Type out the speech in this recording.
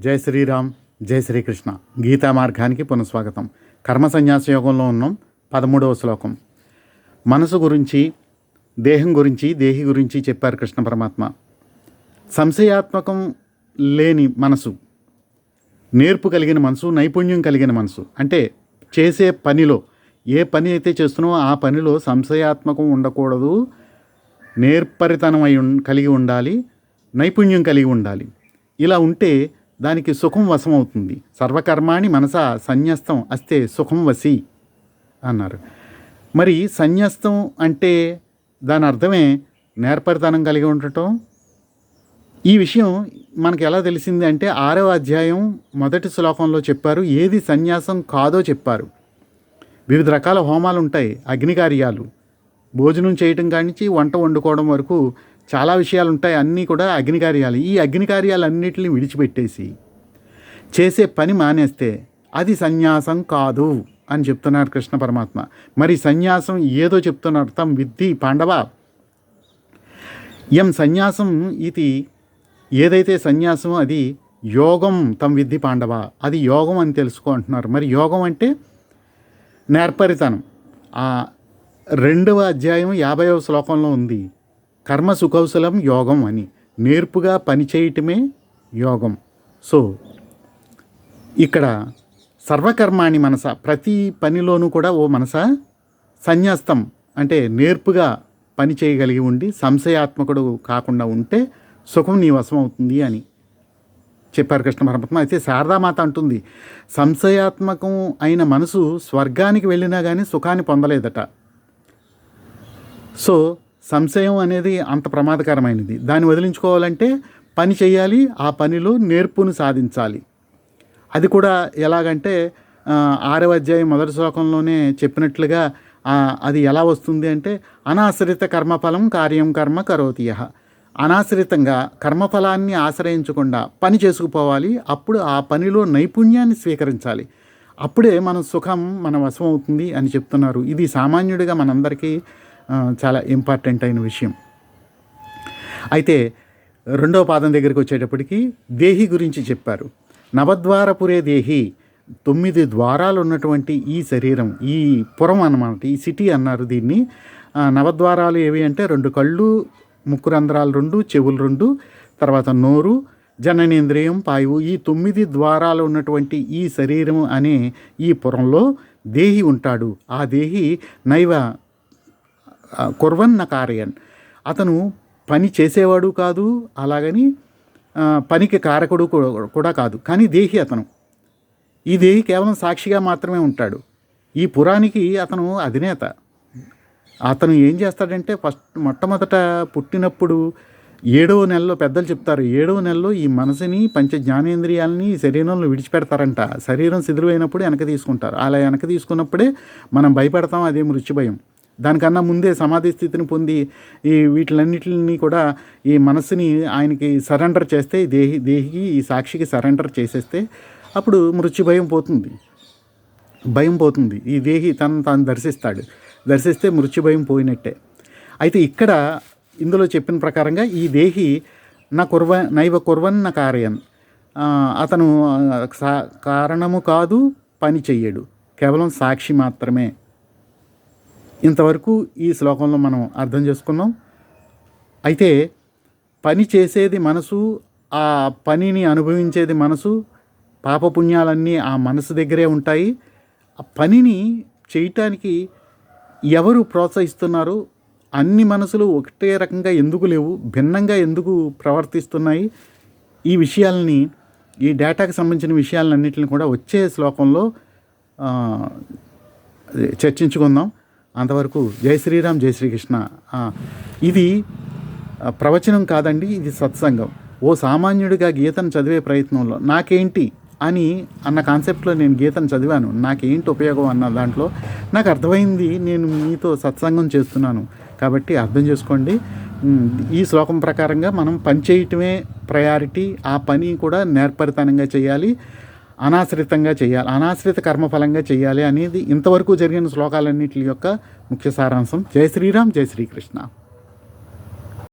జై శ్రీరామ్ జై శ్రీకృష్ణ. గీతా మార్గానికి పునఃస్వాగతం. కర్మ సన్యాస యోగంలో ఉన్నాం. పదమూడవ శ్లోకం. మనసు గురించి దేహం గురించి దేహి గురించి చెప్పారు కృష్ణ పరమాత్మ. సంశయాత్మకం లేని మనసు నేర్పు కలిగిన మనసు నైపుణ్యం కలిగిన మనసు. అంటే చేసే పనిలో ఏ పని అయితే చేస్తున్నామో ఆ పనిలో సంశయాత్మకం ఉండకూడదు. నేర్పరితనం అయి ఉం- కలిగి ఉండాలి. నైపుణ్యం కలిగి ఉండాలి. ఇలా ఉంటే దానికి సుఖం వశమవుతుంది. సర్వకర్మాణి మనస సన్యస్తం అస్తే సుఖం వసి అన్నారు. మరి సన్యస్తం అంటే దాని అర్థమే నేర్పరితనం కలిగి ఉండటం? ఈ విషయం మనకు ఎలా తెలిసింది అంటే ఆరవ అధ్యాయం మొదటి శ్లోకంలో చెప్పారు ఏది సన్యాసం కాదో చెప్పారు. వివిధ రకాల హోమాలు ఉంటాయి అగ్ని కార్యాలు భోజనం చేయటం కానించి వంట వండుకోవడం వరకు చాలా విషయాలు ఉంటాయి అన్నీ కూడా అగ్ని కార్యాలు ఈ అగ్ని కార్యాలన్నింటినీ విడిచిపెట్టేసి చేసే పని మానేస్తే అది సన్యాసం కాదు అని చెప్తున్నారు కృష్ణ పరమాత్మ. మరి సన్యాసం ఏదో చెప్తున్నారు తమ్ విద్ధి పాండవ? ఎం సన్యాసం ఇది ఏదైతే సన్యాసం అది యోగం తమ్ విద్ధి పాండవ. అది యోగం అని తెలుసుకో అంటున్నారు మరి యోగం అంటే నేర్పరితనం. ఆ రెండవ అధ్యాయం యాభైవ శ్లోకంలో ఉంది. కర్మ సుకౌశలం యోగం అని. నేర్పుగా పని చేయటమే యోగం. సో ఇక్కడ సర్వకర్మాణి మనస ప్రతి పనిలోనూ కూడా ఓ మనస సన్యాస్తం. అంటే నేర్పుగా పని చేయగలిగి ఉండి సంశయాత్మకుడు కాకుండా ఉంటే సుఖం నీ వశం అవుతుంది అని చెప్పారు కృష్ణ పరమాత్మ. అయితే శారదామాత అంటుంది సంశయాత్మకం అయిన మనసు స్వర్గానికి వెళ్ళినా కానీ సుఖాన్ని పొందలేదట. సో సంశయం అనేది అంత ప్రమాదకరమైనది. దాన్ని వదిలించుకోవాలంటే పని చేయాలి ఆ పనిలో నేర్పును సాధించాలి. అది కూడా ఎలాగంటే ఆరవ అధ్యాయం మొదటి శ్లోకంలోనే చెప్పినట్లుగా అది ఎలా వస్తుంది అంటే అనాశ్రిత కర్మఫలం కార్యం కర్మ కరోతి అనాశ్రితంగా కర్మఫలాన్ని ఆశ్రయించకుండా పని చేసుకుపోవాలి అప్పుడు ఆ పనిలో నైపుణ్యాన్ని స్వీకరించాలి. అప్పుడే మన సుఖం మన వశం అవుతుంది అని చెప్తున్నారు. ఇది సామాన్యుడిగా మనందరికీ చాలా ఇంపార్టెంట్ అయిన విషయం. అయితే రెండవ పాదం దగ్గరికి వచ్చేటప్పటికి దేహి గురించి చెప్పారు. నవద్వారపురే దేహి తొమ్మిది ద్వారాలు ఉన్నటువంటి ఈ శరీరం ఈ పురం అన్నమాట ఈ సిటీ అన్నారు దీన్ని. నవద్వారాలు ఏవి అంటే రెండు కళ్ళు ముక్కు రంధ్రాలు రెండు చెవులు రెండు తర్వాత నోరు జననేంద్రియం పాయువు. ఈ తొమ్మిది ద్వారాలు ఉన్నటువంటి ఈ శరీరం అనే ఈ పురంలో దేహి ఉంటాడు. ఆ దేహి నైవ కుర్వన్న కార్యన్. అతను పని చేసేవాడు కాదు అలాగని పనికి కారకుడు కూడా కాదు కానీ దేహి అతను. ఈ దేహి కేవలం సాక్షిగా మాత్రమే ఉంటాడు. ఈ పురానికి అతను అధినేత. అతను ఏం చేస్తాడంటే ఫస్ట్ మొట్టమొదట పుట్టినప్పుడు ఏడవ నెలలో పెద్దలు చెప్తారు ఏడవ నెలలో ఈ మనసుని పంచ జ్ఞానేంద్రియాలని శరీరంలో విడిచిపెడతారంట. శరీరం శిథిలమైనప్పుడు వెనక తీసుకుంటారు. అలా వెనక తీసుకున్నప్పుడే మనం భయపడతాం అదే మృత్యు భయం. దానికన్నా ముందే సమాధి స్థితిని పొంది ఈ వీటిలన్నిటిని కూడా ఈ మనసుని ఆయనకి సరెండర్ చేస్తే దేహి దేహికి ఈ సాక్షికి సరెండర్ చేసేస్తే అప్పుడు మృత్యు భయం పోతుంది. భయం పోతుంది. ఈ దేహి తను తాను దర్శిస్తాడు. దర్శిస్తే మృత్యు భయం పోయినట్టే. అయితే ఇక్కడ ఇందులో చెప్పిన ప్రకారంగా ఈ దేహి నా కుర్వ నైవ నా కార్యన్. అతను సా- కారణము కాదు పని చెయ్యడు. కేవలం సాక్షి మాత్రమే. ఇంతవరకు ఈ శ్లోకంలో మనం అర్థం చేసుకున్నాం. అయితే పని చేసేది మనసు ఆ పనిని అనుభవించేది మనసు పాపపుణ్యాలన్నీ ఆ మనసు దగ్గరే ఉంటాయి. ఆ పనిని చేయటానికి ఎవరు ప్రోత్సహిస్తున్నారు? అన్ని మనసులు ఒకటే రకంగా ఎందుకు లేవు? భిన్నంగా ఎందుకు ప్రవర్తిస్తున్నాయి? ఈ విషయాలని ఈ డేటాకి సంబంధించిన విషయాలన్నింటిని కూడా వచ్చే శ్లోకంలో చర్చించుకుందాం. అంతవరకు జై శ్రీరామ్ జై శ్రీకృష్ణ. ఇది ప్రవచనం కాదండి ఇది సత్సంగం. ఓ సామాన్యుడిగా గీతను చదివే ప్రయత్నంలో నాకేంటి అని అన్న కాన్సెప్ట్లో నేను గీతను చదివాను. నాకేంటి ఉపయోగం అన్న దాంట్లో నాకు అర్థమైంది నేను మీతో సత్సంగం చేస్తున్నాను. కాబట్టి అర్థం చేసుకోండి. ఈ శ్లోకం ప్రకారంగా మనం పని చేయటమే ప్రయారిటీ ఆ పని కూడా నేర్పరితనంగా చేయాలి. అనాశ్రితంగా చేయాలి అనాశ్రిత కర్మఫలంగా చేయాలి అనేది ఇంతవరకు జరిగిన శ్లోకాలన్నింటి యొక్క ముఖ్య సారాంశం. జై శ్రీరామ్ జై శ్రీకృష్ణ.